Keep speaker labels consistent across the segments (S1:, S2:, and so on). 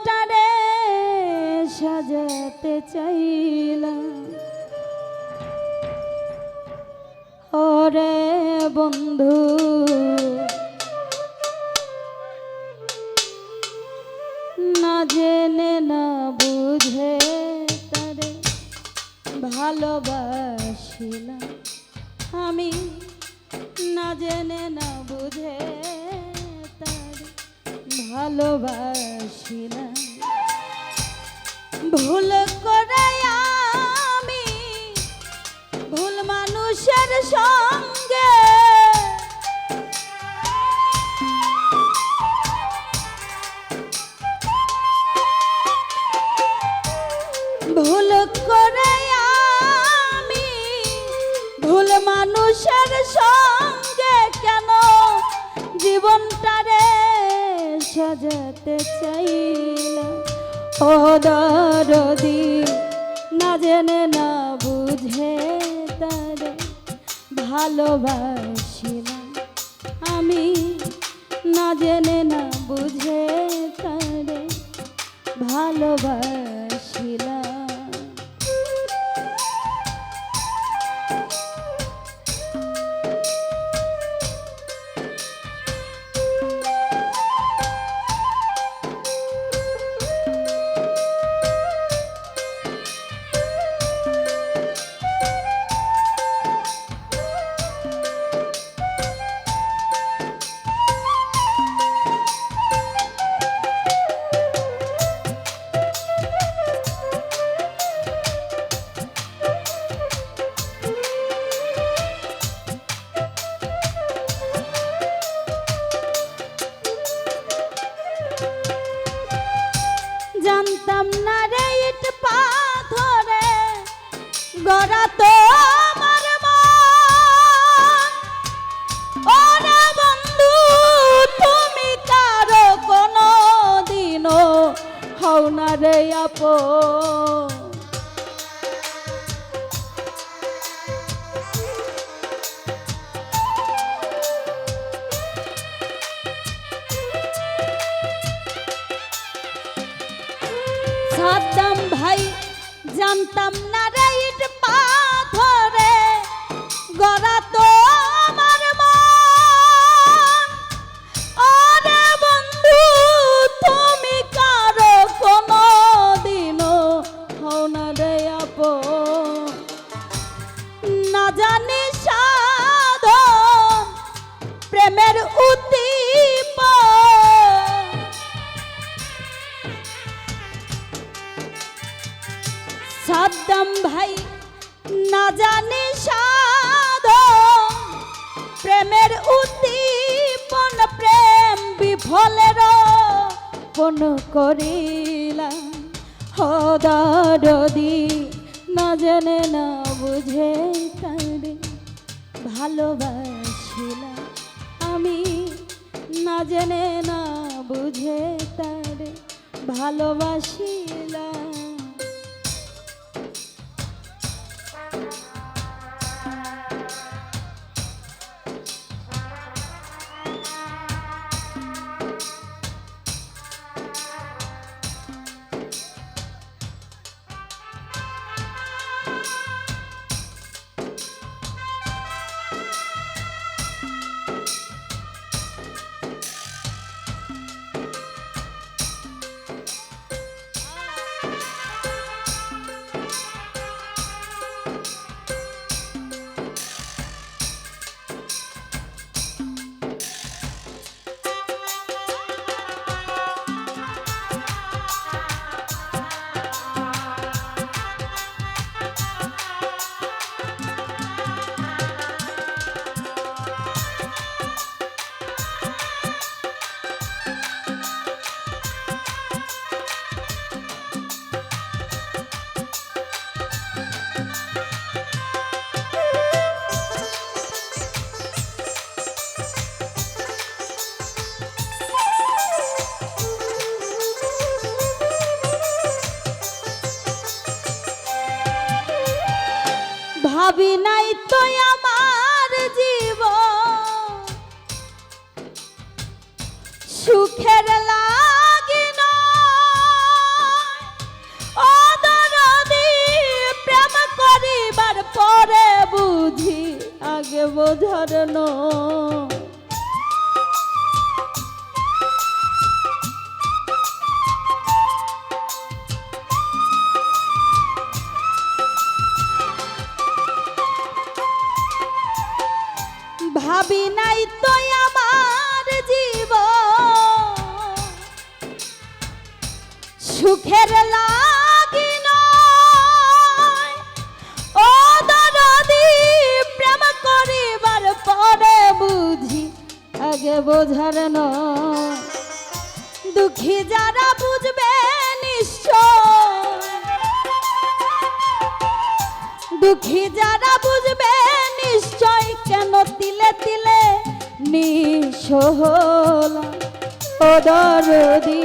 S1: জীবনটারে সাজাতে চাইলাম। ওরে বন্ধু, না জেনে, না বুঝে তারে ভালোবাসিলাম। আমি না জেনে, না বুঝে ভালোবাসিলাম। ভুল করে আমি, ভুল মানুষের সঙ্গে। ভুল করে আমি, ভুল মানুষের সঙ্গে। কেন জীবনটারে সাজাতে চাইলাম ও দরদি, না জেনে, না বুঝে তারে ভালোবাসিলাম আমি না জেনে, না বুঝে তারে ভালোবাসিলাম তো কারও দিনও হও না রে আপন। সাদ্দাম ভাই জানতাম বিফলের কোন করিলাম? হদি না জেনে না বুঝে তারে ভালোবাসিলা আমি, না জেনে না বুঝে তারে ভালোবাসিলাম ভাবি নাই তো আমার জীব সুখের লাগি ও প্রেম করিবার পরে বুঝি আগে বোঝার নয়। সুখের লাগি। ও দরদি প্রেম করিবার পরে বুঝি আগে বোঝার নয়। দুঃখী যারা বুঝবে নিশ্চয়। দুঃখী যারা বুঝবে নিশ্চয় কেন তিলে তিলে নিঃসহল ও দরদি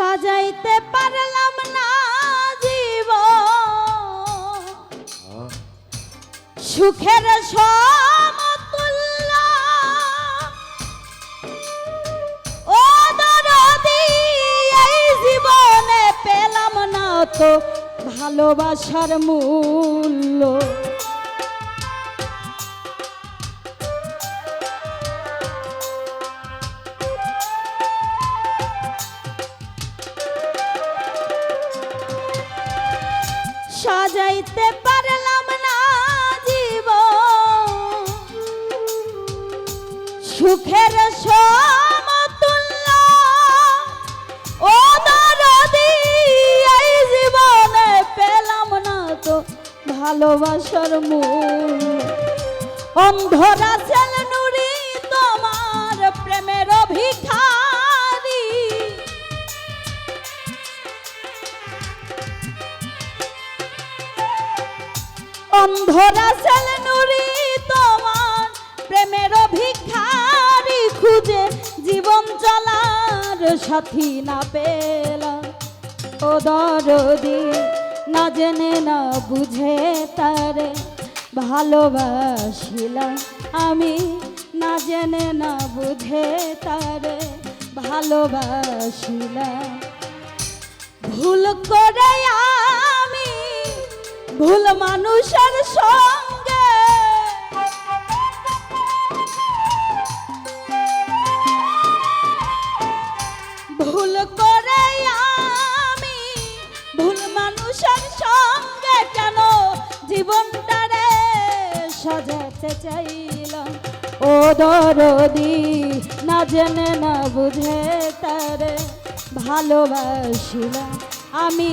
S1: সাজাইতে পারলাম না জীব সুখের সমতুল্য। জীবনে পেলাম না তো ভালোবাসার মূল্য। সাজাইতে পারলাম না জীব সুখের সমতুল্য ও দরদি জীবনে পেলাম না তো ভালোবাসার মূল। অন্ধরা অন্ধরা সেল নুরি তোমার প্রেমের ভিখারি খুঁজে জীবন চলার সাথী না পেলাম। ও দরদি, না জেনে, না বুঝে তারে ভালোবাসিলাম। আমি না জেনে, না বুঝে তারে ভালোবাসিলাম। ভুল করে আমি ভুল মানুষের সঙ্গে। ভুল করে আমি ভুল মানুষের সঙ্গে কেন জীবনটারে সাজাতে চাইলাম? ও দরদি, না জেনে, না বুঝে তারে ভালোবাসিলাম আমি।